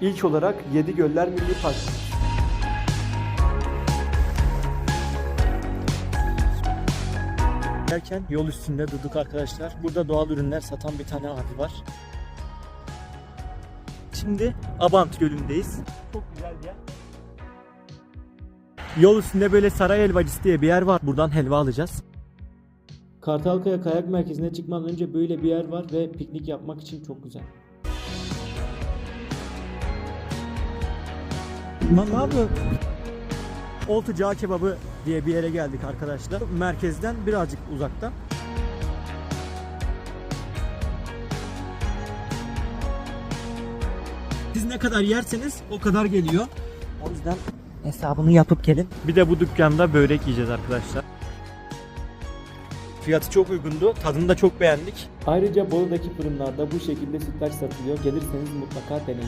İlk olarak Yedi Göller Milli Parkı. Derken yol üstünde durduk arkadaşlar. Burada doğal ürünler satan bir tane abi var. Şimdi Abant Gölü'ndeyiz. Çok güzel bir yer. Yol üstünde böyle saray helvacısı diye bir yer var. Buradan helva alacağız. Kartalkaya Kayak Merkezi'ne çıkmadan önce böyle bir yer var ve piknik yapmak için çok güzel. Lan ne yapıyor? Oltu Cağ Kebabı diye bir yere geldik arkadaşlar. Merkezden birazcık uzakta. Siz ne kadar yerseniz o kadar geliyor. O yüzden hesabını yapıp gelin. Bir de bu dükkanda börek yiyeceğiz arkadaşlar. Fiyatı çok uygundu. Tadını da çok beğendik. Ayrıca Bolu'daki fırınlarda bu şekilde sütlaç satılıyor. Gelirseniz mutlaka deneyin.